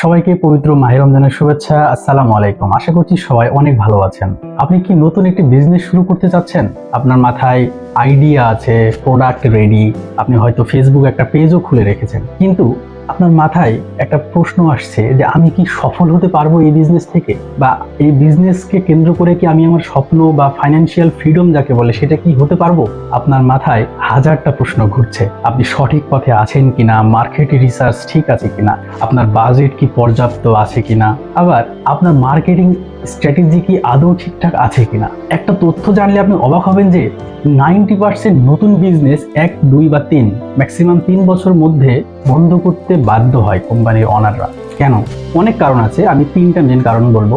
সবাইকে পবিত্র মাহির রমজানের শুভেচ্ছা, আসসালামু আলাইকুম। আশা করছি সবাই অনেক ভালো আছেন। আপনি কি নতুন একটি বিজনেস শুরু করতে চাচ্ছেন? আপনার মাথায় আইডিয়া আছে প্রোডাক্ট রেডি আপনি হয়তো ফেসবুক একটা পেজও খুলে রেখেছেন। কিন্তু আপনার মাথায় একটা প্রশ্ন আসছে যে আমি কি সফল হতে পারব এই বিজনেস থেকে? বা এই বিজনেসকে কেন্দ্র করে কি আমি আমার স্বপ্ন বা ফাইন্যান্সিয়াল ফ্রিডম যাকে বলে সেটা কি হতে পারব? আপনার মাথায় হাজারটা প্রশ্ন ঘুরছে। আপনি সঠিক পথে আছেন কিনা? মার্কেট রিসার্চ ঠিক আছে কিনা? আপনার বাজেট কি পর্যাপ্ত আছে কিনা? আবার আপনার মার্কেটিং স্ট্র্যাটেজি কি আদৌ ঠিকঠাক আছে কিনা? একটা তথ্য জানলে আপনি অবাক হবেন যে নাইনটি পার্সেন্ট নতুন বিজনেস এক, দুই বা তিন ম্যাক্সিমাম তিন বছর মধ্যে বন্ধ করতে বাধ্য হয় কোম্পানির অনাররা কেন? অনেক কারণ আছে, আমি তিনটা মেন কারণ বলব।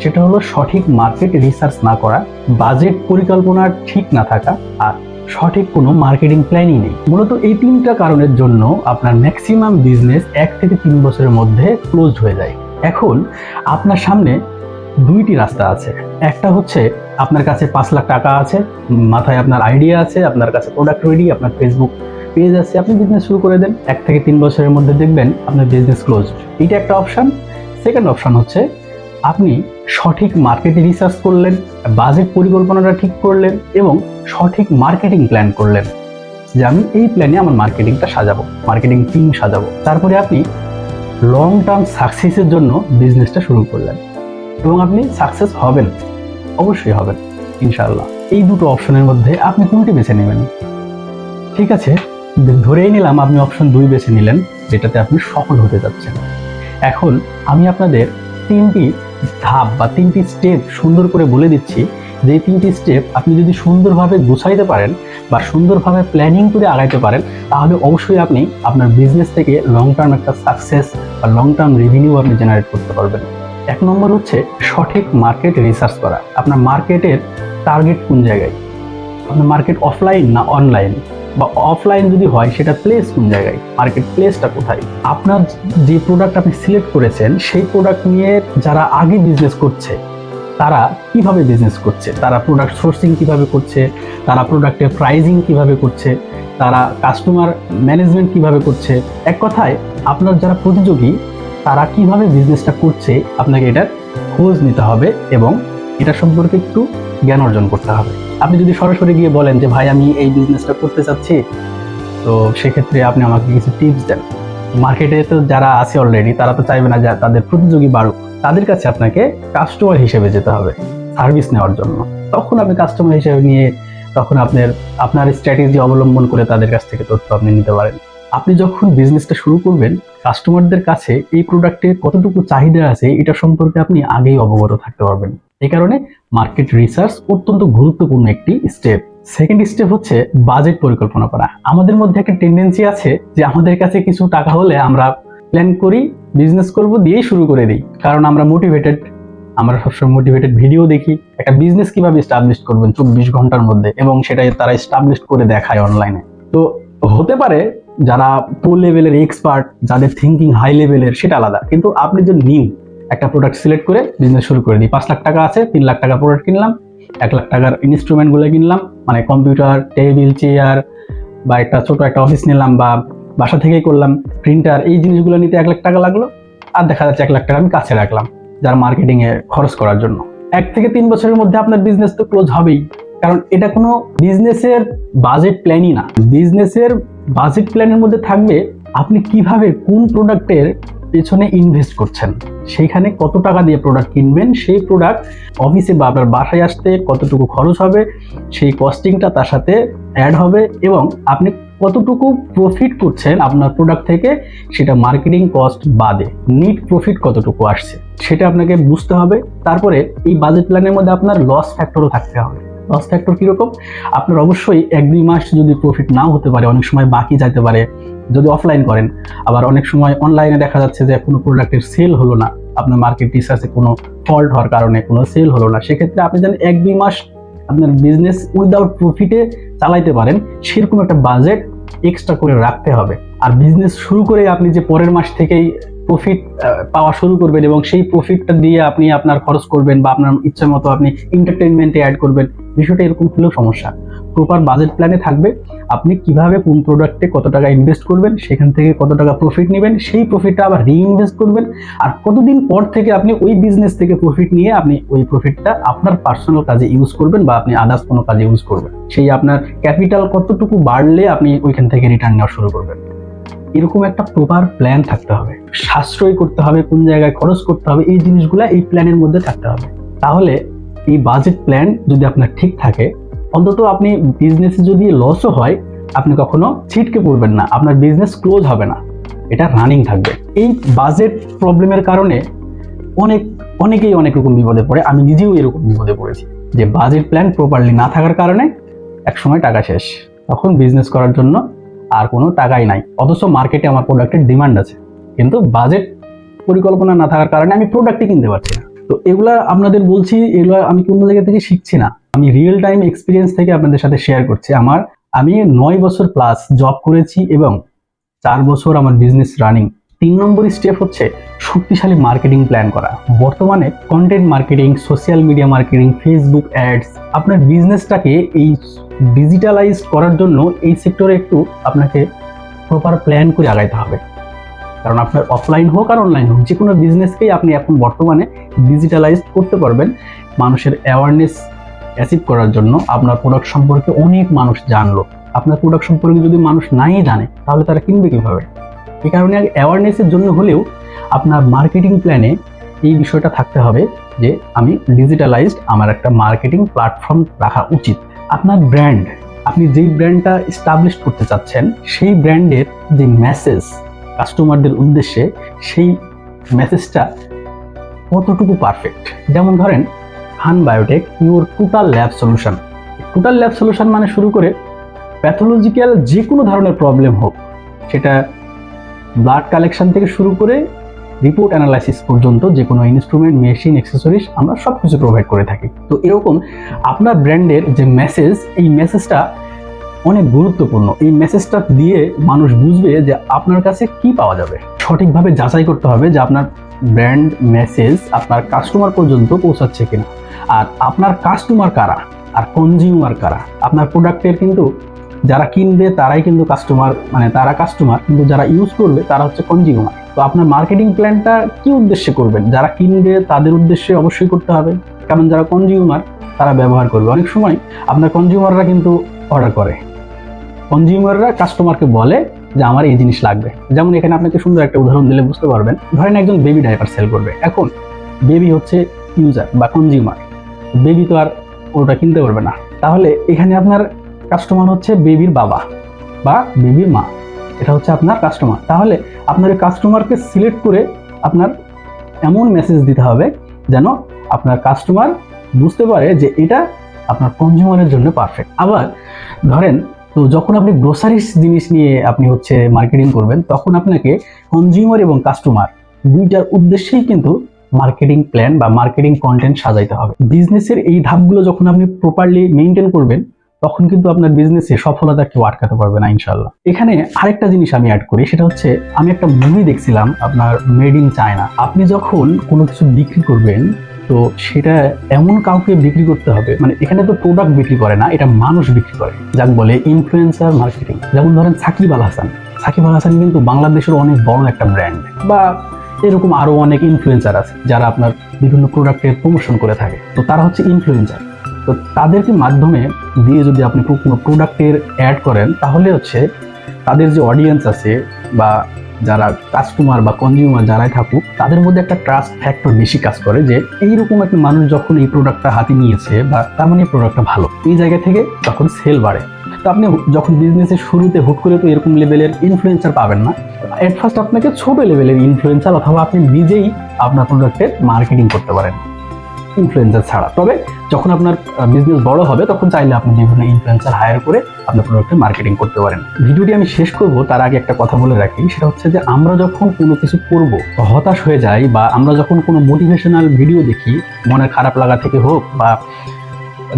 সেটা হলো সঠিক মার্কেট রিসার্চ না করা বাজেট পরিকল্পনা ঠিক না থাকা আর সঠিক কোনো মার্কেটিং প্ল্যানই নেই। মূলত এই তিনটা কারণের জন্য আপনার ম্যাক্সিমাম বিজনেস এক থেকে তিন বছরের মধ্যে ক্লোজড হয়ে যায়। এখন আপনার সামনে দুইটি রাস্তা আছে। একটা হচ্ছে আপনার কাছে পাঁচ লাখ টাকা আছে, মাথায় আপনার আইডিয়া আছে, আপনার কাছে প্রোডাক্ট রেডি আপনার ফেসবুক পেজ আছে। আপনি বিজনেস শুরু করে দেন, এক থেকে তিন বছরের মধ্যে দেখবেন আপনার বিজনেস ক্লোজ এটা একটা অপশন সেকেন্ড অপশন হচ্ছে আপনি সঠিক মার্কেটে রিসার্চ করলেন বাজেট পরিকল্পনাটা ঠিক করলেন এবং সঠিক মার্কেটিং প্ল্যান করলেন যে আমি এই প্ল্যানে আমার মার্কেটিংটা সাজাবো মার্কেটিং টিম সাজাবো। তারপরে আপনি লং টার্ম সাকসেসের জন্য বিজনেসটা শুরু করলেন। এবং আপনি সাকসেস হবেন, অবশ্যই হবেন, ইনশাআল্লাহ। এই দুটো অপশনের মধ্যে আপনি কোনটি বেছে নেবেন? ঠিক আছে ধরেই নিলাম আপনি অপশন দুই বেছে নিলেন, যেটাতে আপনি সফল হতে যাচ্ছেন। এখন আমি আপনাদের তিনটি ধাপ বা তিনটি স্টেপ সুন্দর করে বলে দিচ্ছি যে তিনটি স্টেপ আপনি যদি সুন্দরভাবে গুছাইতে পারেন বা সুন্দরভাবে প্ল্যানিং করে আগাইতে পারেন, তাহলে অবশ্যই আপনি আপনার বিজনেস থেকে লং টার্ম একটা সাকসেস বা লং টার্ম রেভিনিউ আপনি জেনারেট করতে পারবেন। এক নম্বর হচ্ছে সঠিক মার্কেট রিসার্চ করা। আপনার মার্কেটের টার্গেট কোন জায়গায়? আপনার মার্কেট অফলাইন না অনলাইন বা অফলাইন যদি হয়, সেটা প্লেস কোন জায়গায়? মার্কেট প্লেসটা কোথায়? আপনার যে প্রোডাক্ট আপনি সিলেক্ট করেছেন, সেই প্রোডাক্ট নিয়ে যারা আগে বিজনেস করছে তারা কীভাবে বিজনেস করছে? তারা প্রোডাক্ট সোর্সিং কীভাবে করছে? তারা প্রোডাক্টের প্রাইজিং কীভাবে করছে? তারা কাস্টমার ম্যানেজমেন্ট কীভাবে করছে? এক কথায়, আপনার যারা প্রতিযোগী, তারা কীভাবে বিজনেসটা করছে, আপনাকে এটার খোঁজ নিতে হবে এবং এটা সম্পর্কে একটু জ্ঞান অর্জন করতে হবে। আপনি যদি সরাসরি গিয়ে বলেন যে, ভাই, আমি এই বিজনেসটা করতে চাচ্ছি, তো সেক্ষেত্রে আপনি আমাকে কিছু টিপস দেন। মার্কেটে তো যারা আছে অলরেডি তারা তো চাইবে না যে তাদের প্রতিযোগী বাড়ুক। তাদের কাছে আপনাকে কাস্টমার হিসেবে যেতে হবে সার্ভিস নেওয়ার জন্য। তখন আপনি কাস্টমার হিসেবে নিয়ে, তখন আপনার আপনার স্ট্র্যাটেজি অবলম্বন করে তাদের কাছ থেকে তথ্য আপনি নিতে পারেন। আপনি যখন বিজনেসটা শুরু করবেন কাস্টমারদের কাছে এই প্রোডাক্টের কতটুকু চাহিদা আছে, এটা সম্পর্কে আপনি আগেই অবগত থাকতে পারবেন। এই কারণে মার্কেট রিসার্চ অত্যন্ত গুরুত্বপূর্ণ একটি স্টেপ সেকেন্ড স্টেপ হচ্ছে বাজেট পরিকল্পনা করা। আমাদের মধ্যে একটা টেন্ডেন্সি আছে যে আমাদের কাছে কিছু টাকা হলে আমরা প্ল্যান করি বিজনেস করব দিয়েই শুরু করে দিই। কারণ আমরা মোটিভেটেড আমরা সবসময় মোটিভেটেড ভিডিও দেখি। একটা বিজনেস কীভাবে স্টাবলিশ করবেন চব্বিশ ঘণ্টার মধ্যে? এবং সেটাই তারা স্টাবলিশ করে দেখায় অনলাইনে তো হতে পারে যারা প্রো লেভেলের এক্সপার্ট যাদের থিঙ্কিং হাই লেভেলের সেটা আলাদা। কিন্তু আপনি যে নিউ একটা প্রোডাক্ট সিলেক্ট করে বিজনেস শুরু করে দিই। পাঁচ লাখ টাকা আছে, তিন লাখ টাকা প্রোডাক্ট কিনলাম এক লাখ টাকার ইনস্ট্রুমেন্টগুলো কিনলাম মানে কম্পিউটার টেবিল চেয়ার বা একটা ছোট একটা অফিস নিলাম বা বাসা থেকেই করলাম প্রিন্টার এই জিনিসগুলো নিতে এক লাখ টাকা লাগল আর দেখা যাচ্ছে এক লাখ টাকা আমি কাছে রাখলাম, যার মার্কেটিংয়ে খরচ করার জন্য। এক থেকে তিন বছরের মধ্যে আপনার বিজনেস তো ক্লোজ হবেই, কারণ এটা কোনো বিজনেসের বাজেট প্ল্যানই না। বিজনেসের বাজেট প্ল্যানের মধ্যে থাকবে আপনি কীভাবে কোন প্রোডাক্টের পেছনে ইনভেস্ট করছেন। সেইখানে কত টাকা দিয়ে প্রোডাক্ট কিনবেন, সেই প্রোডাক্ট অফিসে বা আপনার বাসায় আসতে কতটুকু খরচ হবে, সেই কস্টিংটা তার সাথে অ্যাড হবে এবং আপনি কতটুকু প্রফিট করছেন আপনার প্রোডাক্ট থেকে, সেটা মার্কেটিং কস্ট বাদে। নিট প্রফিট কতটুকু আসছে, সেটা আপনাকে বুঝতে হবে। তারপরে এই বাজেট প্ল্যানের মধ্যে আপনার লস ফ্যাক্টরও থাকতে হবে। লস ফ্যাক্টর কীরকম? আপনার অবশ্যই এক দুই মাস যদি প্রফিট নাও হতে পারে, অনেক সময় বাকি যাইতে পারে। যদি অফলাইন করেন, আবার অনেক সময় অনলাইনে দেখা যাচ্ছে যে কোনো প্রোডাক্টের সেল হলো না, আপনার মার্কেট রিসার্চে কোনো ফল্ট হওয়ার কারণে কোনো সেল হলো না, সেক্ষেত্রে আপনি যেন এক দুই মাস আপনার বিজনেস উইদাউট প্রফিটে চালাইতে পারেন, সেরকম একটা বাজেট এক্সট্রা করে রাখতে হবে। আর বিজনেস শুরু করে আপনি যে পরের মাস থেকেই প্রফিট পাওয়া শুরু করবেন এবং সেই প্রফিটটা দিয়ে আপনি আপনার খরচ করবেন বা আপনার ইচ্ছা মতো আপনি এন্টারটেনমেন্টে অ্যাড করবেন, বিষয়টা এরকম হলেও সমস্যা। প্রপার বাজেট প্ল্যানে থাকবে, আপনি কীভাবে কোন প্রোডাক্টে কত টাকা ইনভেস্ট করবেন, সেখান থেকে কত টাকা প্রফিট নেবেন, সেই প্রফিটটা আবার রিইনভেস্ট করবেন, আর কতদিন পর থেকে আপনি ওই বিজনেস থেকে প্রফিট নিয়ে আপনি ওই প্রফিটটা আপনার পার্সোনাল কাজে ইউজ করবেন বা আপনি আদার্স কোনো কাজে ইউজ করবেন। সেই আপনার ক্যাপিটাল কতটুকু বাড়লে আপনি ওইখান থেকে রিটার্ন নেওয়া শুরু করবেন। এরকম একটা প্রপার প্ল্যান থাকতে হবে। সাশ্রয় করতে হবে, কোন জায়গায় খরচ করতে হবে, এই জিনিসগুলো এই প্ল্যানের মধ্যে থাকতে হবে। তাহলে এই বাজেট প্ল্যান যদি আপনার ঠিক থাকে অন্তত আপনি বিজনেসে যদি লসও হয়, আপনি কখনো ছিটকে পড়বেন না। আপনার বিজনেস ক্লোজ হবে না। এটা রানিং থাকবে। এই বাজেট প্রবলেমের কারণে অনেক, অনেকেই অনেক রকম বিপদে পড়ে। আমি নিজেও এরকম বিপদে পড়েছি যে বাজেট প্ল্যান প্রপারলি না থাকার কারণে একসময় টাকা শেষ। তখন বিজনেস করার জন্য আর কোনো টাকাই নাই। অথচ মার্কেটে আমার প্রোডাক্টের ডিমান্ড আছে। কিন্তু বাজেট পরিকল্পনা না থাকার কারণে আমি প্রোডাক্টই কিনতে পারছি না। তো এগুলা আপনাদের বলছি, এগুলো আমি কোনো জায়গা থেকে শিখছি না। আমি রিয়েল টাইম এক্সপিরিয়েন্স থেকে আপনাদের সাথে শেয়ার করছি। আমার, আমি নয় বছর প্লাস জব করেছি এবং চার বছর আমার বিজনেস রানিং তিন নম্বর স্টেপ হচ্ছে শক্তিশালী মার্কেটিং প্ল্যান করা। বর্তমানে content marketing social media marketing Facebook ads আপনার বিজনেসটাকে এই ডিজিটালাইজ করার জন্য এই সেক্টরে একটু আপনাকে প্রপার প্ল্যান করে আগাইতে হবে। কারণ আপনার অফলাইন হোক আর অনলাইন হোক যে কোনো বিজনেসকেই আপনি এখন বর্তমানে ডিজিটালাইজ করতে পারবেন। মানুষের অ্যাওয়ারনেস অ্যাচিভ করার জন্য আপনার প্রোডাক্ট সম্পর্কে অনেক মানুষ জানলো। আপনার প্রোডাক্ট সম্পর্কে যদি মানুষ নাই জানে, তাহলে তারা কিনবে কীভাবে? এই কারণে অ্যাওয়ারনেসের জন্য হলেও আপনার মার্কেটিং প্ল্যানে এই বিষয়টা থাকতে হবে যে আমি ডিজিটালাইজড আমার একটা মার্কেটিং প্ল্যাটফর্ম রাখা উচিত। আপনার ব্র্যান্ড আপনি যেই ব্র্যান্ডটা স্টাবলিশ করতে চাচ্ছেন, সেই ব্র্যান্ডের যে মেসেজ কাস্টমারদের উদ্দেশ্যে সেই মেসেজটা কতটুকু পারফেক্ট যেমন ধরেন হান biotech your total lab solution total lab solution মানে শুরু করে প্যাথোলজিক্যাল যে কোনো ধরনের প্রবলেম হোক, সেটা ব্লাড কালেকশন থেকে শুরু করে রিপোর্ট অ্যানালাইসিস পর্যন্ত যে কোনো ইনস্ট্রুমেন্ট মেশিন অ্যাক্সেসরিজ আমরা সব কিছু প্রোভাইড করে থাকি। তো এরকম আপনার ব্র্যান্ডের যে মেসেজ এই মেসেজটা অনেক গুরুত্বপূর্ণ। এই মেসেজটা দিয়ে মানুষ বুঝবে যে আপনার কাছে কি পাওয়া যাবে। সঠিকভাবে যাচাই করতে হবে যে আপনার ব্র্যান্ড মেসেজ আপনার কাস্টমার পর্যন্ত পৌঁছাচ্ছে কিনা। আর আপনার কাস্টমার কারা? আর কনজিউমার কারা? আপনার প্রোডাক্টের কিন্তু যারা কিনবে, তারাই কিন্তু কাস্টমার মানে তারা কাস্টমার কিন্তু যারা ইউজ করবে, তারা হচ্ছে কনজিউমার তো আপনার মার্কেটিং প্ল্যানটা কি উদ্দেশ্যে করবেন? যারা কিনবে, তাদের উদ্দেশ্যে অবশ্যই করতে হবে। কারণ যারা কনজিউমার তারা ব্যবহার করবে। অনেক সময় আপনার কনজিউমাররা কিন্তু অর্ডার করে। কনজিউমাররা কাস্টমারকে বলে যে, আমার এই জিনিস লাগবে। যেমন এখানে আপনাকে সুন্দর একটা উদাহরণ দিলে বুঝতে পারবেন। ধরেন একজন বেবি ডাইপার সেল করবে। এখন বেবি হচ্ছে ইউজার বা কনজিউমার বেবি তো আর ওটা কিনতে পারবে না। তাহলে এখানে আপনার কাস্টমার হচ্ছে বেবির বাবা বা বেবির মা। এটা হচ্ছে আপনার কাস্টমার তাহলে আপনার কাস্টমারকে সিলেক্ট করে আপনার এমন মেসেজ দিতে হবে যেন আপনার কাস্টমার বুঝতে পারে যে এটা আপনার কনজিউমারের জন্য পারফেক্ট আবার ধরেন, তো যখন আপনি গ্রোসারিস জিনিস নিয়ে আপনি হচ্ছে মার্কেটিং করবেন, তখন আপনাকে কনজিউমার এবং কাস্টমার দুইটার উদ্দেশ্যেই কিন্তু মার্কেটিং প্ল্যান বা মার্কেটিং কন্টেন্ট সাজাইতে হবে। বিজনেসের এই ধাপগুলো যখন আপনি প্রপারলি মেনটেন করবেন, তখন কিন্তু আপনার বিজনেসে সফলতা কেউ আটকাতে পারবে না ইনশাল্লাহ এখানে আরেকটা জিনিস আমি অ্যাড করি, সেটা হচ্ছে আমি একটা মুভি দেখছিলাম, আপনার মেড ইন চায়না আপনি যখন কোনো কিছু বিক্রি করবেন, তো সেটা এমন কাউকে বিক্রি করতে হবে মানে এখানে তো প্রোডাক্ট বিক্রি করে না, এটা মানুষ বিক্রি করে। যাক বলে ইনফ্লুয়েন্সার মার্কেটিং যেমন ধরেন সাকিব আল হাসান। সাকিব আল হাসান কিন্তু বাংলাদেশের অনেক বড় একটা ব্র্যান্ড বা এরকম আরও অনেক ইনফ্লুয়েন্সার আছে যারা আপনার বিভিন্ন প্রোডাক্টের প্রমোশন করে থাকে। তো তারা হচ্ছে ইনফ্লুয়েন্সার তো তাদেরকে মাধ্যমে দিয়ে যদি আপনি কোনো প্রোডাক্টের অ্যাড করেন, তাহলে হচ্ছে তাদের যে অডিয়েন্স আছে বা যারা কাস্টমার বা কনজিউমার যারাই থাকুক, তাদের মধ্যে একটা ট্রাস্ট ফ্যাক্টর বেশি কাজ করে যে এইরকম একটা মানুষ যখন এই প্রোডাক্টটা হাতে নিয়েছে বা তার মানে এই প্রোডাক্টটা ভালো। এই জায়গা থেকে তখন সেল বাড়ে। তো আপনি যখন বিজনেসের শুরুতে হুট করে তো এরকম লেভেলের ইনফ্লুয়েন্সার পাবেন না এট ফার্স্ট আপনাকে ছোট লেভেলের ইনফ্লুয়েন্সার অথবা আপনি নিজেই আপনার প্রোডাক্টের মার্কেটিং করতে পারেন ইনফ্লুয়েন্সার ছাড়া। তবে যখন আপনার বিজনেস বড় হবে, তখন চাইলে আপনি বিভিন্ন ইনফ্লুয়েন্সার হায়ার করে আপনার প্রোডাক্টের মার্কেটিং করতে পারেন। ভিডিওটি আমি শেষ করব, তার আগে একটা কথা বলে রাখি, সেটা হচ্ছে যে আমরা যখন কোনো কিছু করব, হতাশ হয়ে যাই বা আমরা যখন কোনো মোটিভেশনাল ভিডিও দেখি, মনের খারাপ লাগা থেকে হোক বা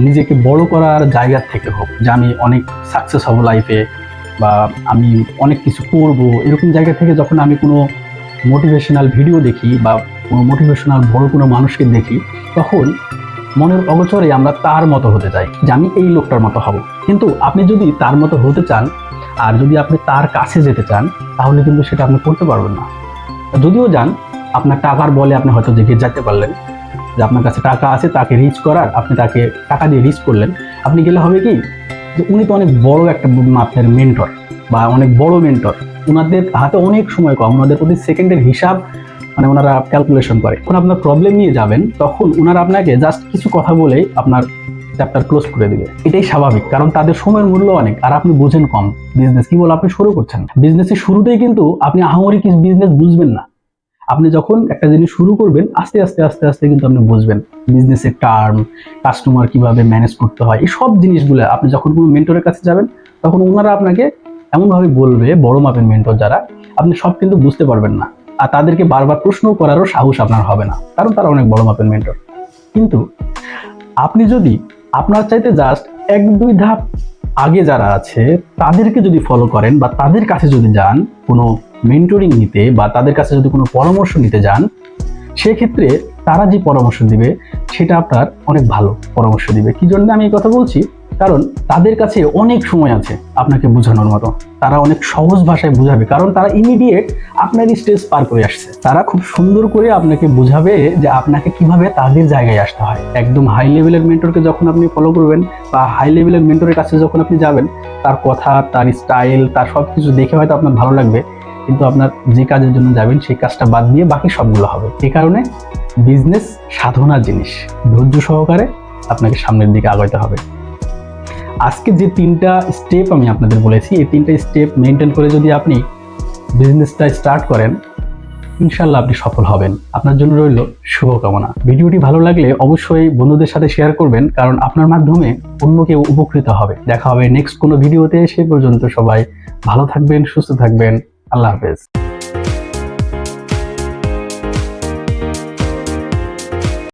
নিজেকে বড় করার জায়গা থেকে হোক, যে আমি অনেক সাকসেস হব লাইফে বা আমি অনেক কিছু করব, এরকম জায়গা থেকে যখন আমি কোনো মোটিভেশনাল ভিডিও দেখি বা কোনো মোটিভেশনাল বড় কোনো মানুষকে দেখি, তখন মনের অগোচরে আমরা তার মতো হতে চাই, যে আমি এই লোকটার মতো হব। কিন্তু আপনি যদি তার মতো হতে চান, আর যদি আপনি তার কাছে যেতে চান, তাহলে কিন্তু সেটা আপনি করতে পারবেন না। যদিও যান, আপনার টাকার বলে আপনি হয়তো জেগে যেতে পারলেন যে আপনার কাছে টাকা আছে, তাকে রিচ করার, আপনি তাকে টাকা দিয়ে রিচ করলেন। আপনি গেলে হবে কি? যে উনি তো অনেক বড় একটা আপনার মেন্টর বা অনেক বড় মেন্টর ওনাদের হাতে অনেক সময় কম ওনাদের প্রতি সেকেন্ডের হিসাব মানে ওনারা ক্যালকুলেশন করে। যখন আপনার প্রবলেম নিয়ে যাবেন, তখন ওনারা আপনাকে জাস্ট কিছু কথা বলেই আপনার চ্যাপ্টার ক্লোজ করে দিবে। এটাই স্বাভাবিক, কারণ তাদের সময়ের মূল্য অনেক, আর আপনি বুঝেন কম। বিজনেস কি বলে আপনি শুরু করছেন? বিজনেসের শুরুতেই কিন্তু আপনি আহামরি কিছু বিজনেস বুঝবেন না। আপনি যখন একটা জিনিস শুরু করবেন, আস্তে আস্তে আস্তে আস্তে কিন্তু আপনি বুঝবেন বিজনেসের টার্ম কাস্টমার কীভাবে ম্যানেজ করতে হয়, এই সব জিনিসগুলো। আপনি যখন কোনো মেন্টরের কাছে যাবেন, তখন ওনারা আপনাকে এমনভাবে বলবে, বড় মাপের মেন্টর যারা, আপনি সব কিন্তু বুঝতে পারবেন না। আর তাদেরকে বারবার প্রশ্ন করারও সাহস আপনার হবে না, কারণ তারা অনেক বড় মাপের মেন্টর কিন্তু আপনি যদি আপনার চাইতে জাস্ট এক, দুই ধাপ আগে যারা আছে, তাদেরকে যদি ফলো করেন বা তাদের কাছে যদি যান কোনো মেন্টরিং নিতে বা তাদের কাছে যদি কোনো পরামর্শ নিতে যান, সেক্ষেত্রে তারা যে পরামর্শ দিবে, সেটা আপনার অনেক ভালো পরামর্শ দিবে। কি জন্য আমি এই কথা বলছি? কারণ তাদের কাছে অনেক সময় আছে আপনাকে বোঝানোর মতো। তারা অনেক সহজ ভাষায় বোঝাবে, কারণ তারা ইমিডিয়েট আপনার স্টেজ পার করে আসছে। তারা খুব সুন্দর করে আপনাকে বোঝাবে যে আপনাকে কীভাবে তাদের জায়গায় আসতে হয়। একদম হাই লেভেলের মেন্টরকে যখন আপনি ফলো করবেন বা হাই লেভেলের মেন্টরের কাছে যখন আপনি যাবেন, তার কথা, তার স্টাইল তার সব কিছু দেখে হয়তো আপনার ভালো লাগবে। কিন্তু আপনার যে কাজের জন্য যাবেন, সেই কাজটা বাদ দিয়ে বাকি সবগুলো হবে। এই কারণে বিজনেস সাধনার জিনিস। ধৈর্য সহকারে আপনাকে সামনের দিকে আগাইতে হবে। আজকে যে তিনটা স্টেপ আমি আপনাদের বলেছি, এই তিনটা স্টেপ মেনটেন করে যদি আপনি বিজনেসটা স্টার্ট করেন ইনশাল্লাহ আপনি সফল হবেন। আপনার জন্য রইল শুভকামনা। ভিডিওটি ভালো লাগলে অবশ্যই বন্ধুদের সাথে শেয়ার করবেন, কারণ আপনার মাধ্যমে অন্য কেউ উপকৃত হবে। দেখা হবে নেক্সট কোনো ভিডিওতে সে পর্যন্ত সবাই ভালো থাকবেন, সুস্থ থাকবেন। আল্লাহ হাফেজ।